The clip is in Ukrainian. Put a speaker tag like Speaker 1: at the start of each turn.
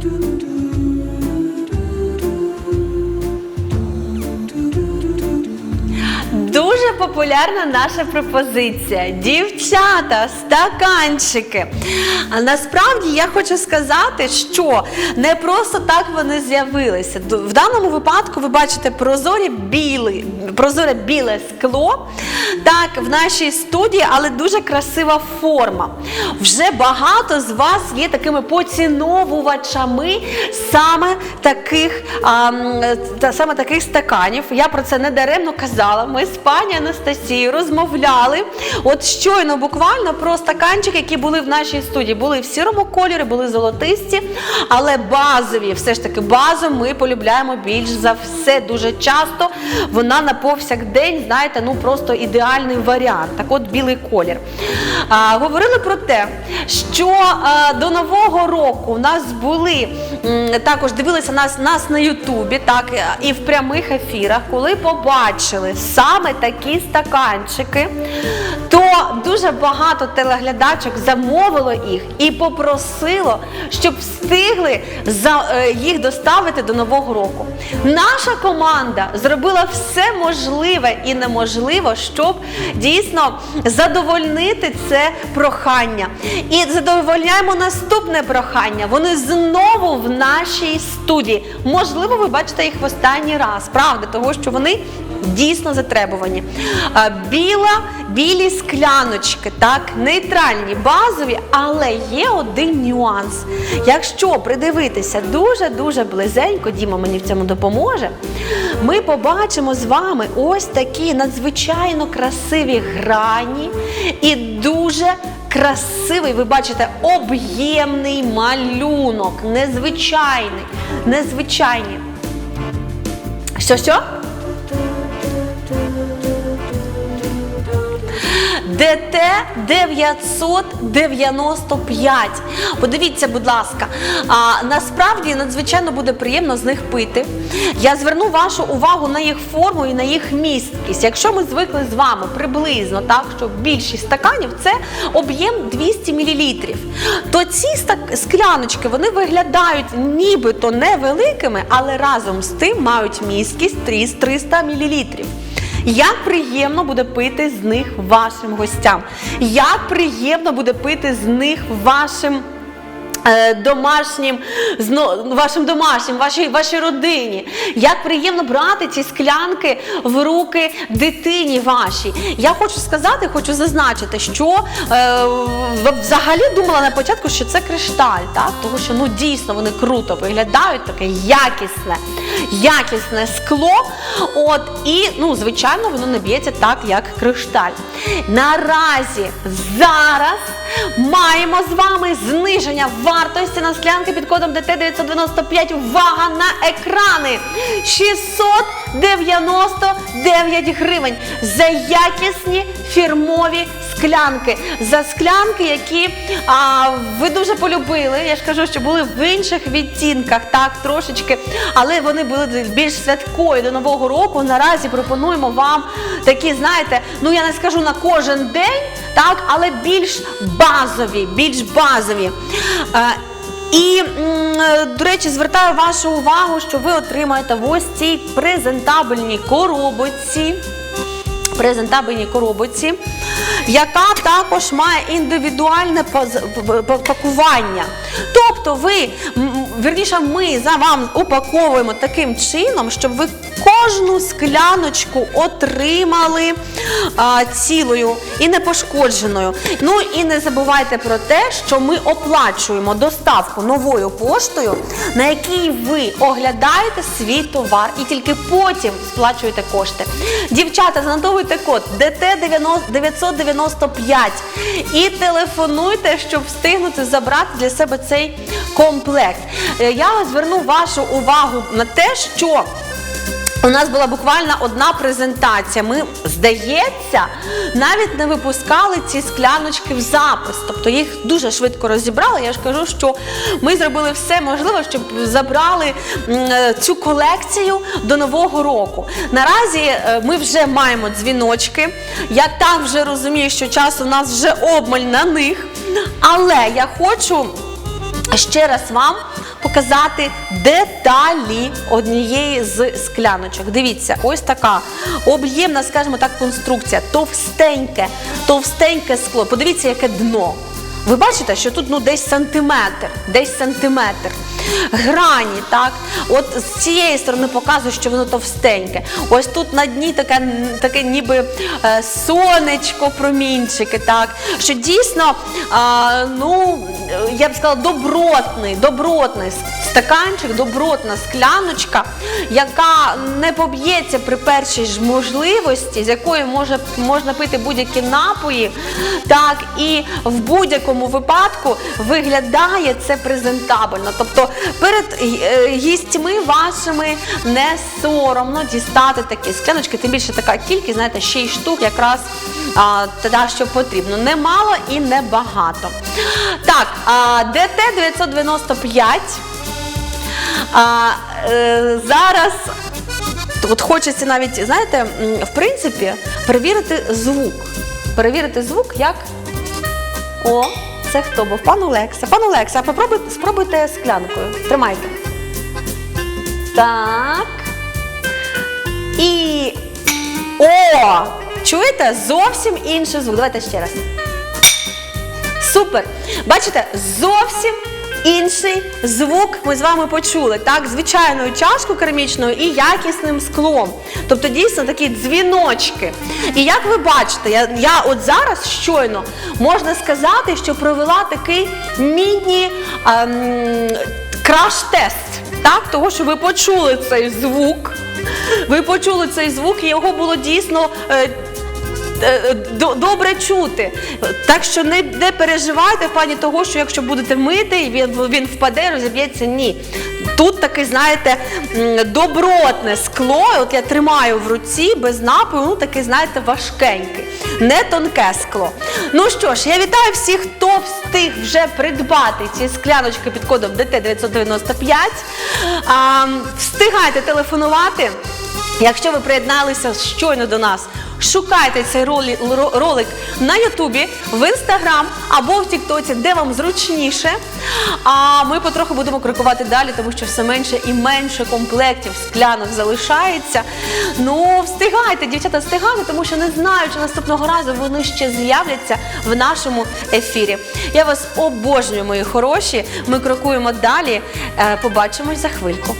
Speaker 1: Дуже популярна наша пропозиція. Дівчата, стаканчики. А насправді я хочу сказати, що не просто так вони з'явилися. В даному випадку ви бачите прозорі білі, прозоре біле скло. Так, в нашій студії, але дуже красива форма. Вже багато з вас є такими поціновувачами саме таких, а, саме таких стаканів. Я про це не даремно казала. Ми з пані Анастасією розмовляли. От щойно буквально про стаканчики, які були в нашій студії. Були в сірому кольорі, були золотисті, але базові, все ж таки, базу ми полюбляємо більш за все дуже часто. Вона на повсякдень, знаєте, ну просто ідеальний варіант. Так от білий колір. А, говорили про те, що а, до Нового року у нас були також дивилися нас, нас на Ютубі, так е, і в прямих ефірах, коли побачили саме такі стаканчики, то дуже багато телеглядачок замовило їх і попросило, щоб встигли е, їх доставити до Нового року. Наша команда зробила все можливе і неможливе, щоб дійсно задовольнити це прохання. І задовольняємо наступне прохання. Вони знову в нашій студії. Можливо, ви бачите їх в останній раз, правда, того що вони дійсно затребувані. Біла, білі скляночки, так, нейтральні, базові, але є один нюанс. Якщо придивитися дуже-дуже близенько, Діма мені в цьому допоможе, ми побачимо з вами ось такі надзвичайно красиві грані і дуже красивий, ви бачите, об'ємний малюнок, незвичайний, незвичайний. Що ДТ 995. Подивіться, будь ласка, а, насправді надзвичайно буде приємно з них пити. Я зверну вашу увагу на їх форму і на їх місткість. Якщо ми звикли з вами приблизно так, що більшість стаканів це об'єм 200 мл, то ці стак- скляночки вони виглядають нібито невеликими, але разом з тим мають місткість 300 мл. Як приємно буде пити з них вашим гостям. Як приємно буде пити з них вашим. Е, Домашнім, вашим домашнім, вашій, вашій родині. Як приємно брати ці склянки в руки дитині вашій. Я хочу сказати, хочу зазначити, що е, взагалі думала на початку, що це кришталь, так? тому що ну дійсно вони круто виглядають, таке якісне, якісне скло. От і ну, звичайно, воно не б'ється так, як кришталь. Наразі зараз маємо з вами зниження вартості на склянки під кодом ДТ 995. Увага на екрани! 699 гривень за якісні фірмові склянки. За склянки, які а, ви дуже полюбили. Я ж кажу, що були в інших відтінках, так, трошечки, але вони були більш святкові до Нового року. Наразі пропонуємо вам такі, знаєте, ну я не скажу на кожен день, так, але більш базові, більш базові. Е, і, до речі, звертаю вашу увагу, що ви отримаєте в ось цій презентабельній коробочці. Презентабельній коробочці, яка також має індивідуальне пакування. Тобто ви, вірніше, ми за вам упаковуємо таким чином, щоб ви кожну скляночку отримали а, цілою і непошкодженою. Ну і не забувайте про те, що ми оплачуємо доставку новою поштою, на якій ви оглядаєте свій товар і тільки потім сплачуєте кошти. Дівчата, занотовуйте код ДТ 995 і телефонуйте, щоб встигнути забрати для себе цей комплект. Е, Я зверну вашу увагу на те, що у нас була буквально одна презентація. Ми, здається, навіть не випускали ці скляночки в запис. Тобто їх дуже швидко розібрали. Я ж кажу, що ми зробили все можливе, щоб забрали е, цю колекцію до нового року. Наразі е, ми вже маємо дзвіночки. Я так вже розумію, що час у нас вже обмаль на них. Але я хочу ще раз вам показати деталі однієї з скляночок. Дивіться, ось така об'ємна, скажімо так, конструкція, товстеньке, товстеньке скло. Подивіться, яке дно. Ви бачите, що тут ну десь сантиметр, десь сантиметр. Грані, так? От з цієї сторони показує, що воно товстеньке. Ось тут на дні таке, таке ніби е, сонечко, промінчики, так? Що дійсно, а, ну, я б сказала, добротний, добротний стаканчик, добротна скляночка, яка не поб'ється при першій ж можливості, з якої може, можна пити будь-які напої, так, і в будь-якому випадку виглядає це презентабельно. Тобто перед е, гістьми вашими не соромно дістати такі скляночки, тим більше така кількість, знаєте, 6 штук якраз та, що потрібно. Немало і небагато. Так, ДТ 995. А, е, зараз от хочеться навіть, знаєте, в принципі, перевірити звук. Перевірити звук, як. О, це хто був? Пан Олекса. Пан Олекса, попробуйте, спробуйте склянкою. Тримайте. Так. І. О! Чуєте? Зовсім інший звук. Давайте ще раз. Супер! Бачите, зовсім інший звук ми з вами почули. Так, звичайною чашкою керамічною і якісним склом. Тобто дійсно такі дзвіночки. І як ви бачите, я, я от зараз щойно можна сказати, що провела такий міні ем, краш-тест. Так, того, що ви почули цей звук. Ви почули цей звук, і його було дійсно. Е, до- добре чути. Так що не, не переживайте в плані того, що якщо будете мити, він, він впаде, розіб'ється. Ні. Тут таке, знаєте, добротне скло. От я тримаю в руці без напою, ну таке, знаєте, важкеньке, не тонке скло. Ну що ж, я вітаю всіх, хто встиг вже придбати ці скляночки під кодом ДТ995. Встигайте телефонувати. Якщо ви приєдналися щойно до нас, шукайте цей ролі- ролик на Ютубі, в Інстаграм або в Тіктоці, де вам зручніше. А ми потроху будемо крокувати далі, тому що все менше і менше комплектів склянок залишається. Ну, встигайте, дівчата, встигайте, тому що не знаю, чи наступного разу вони ще з'являться в нашому ефірі. Я вас обожнюю, мої хороші. Ми крокуємо далі. Е, Побачимось за хвильку.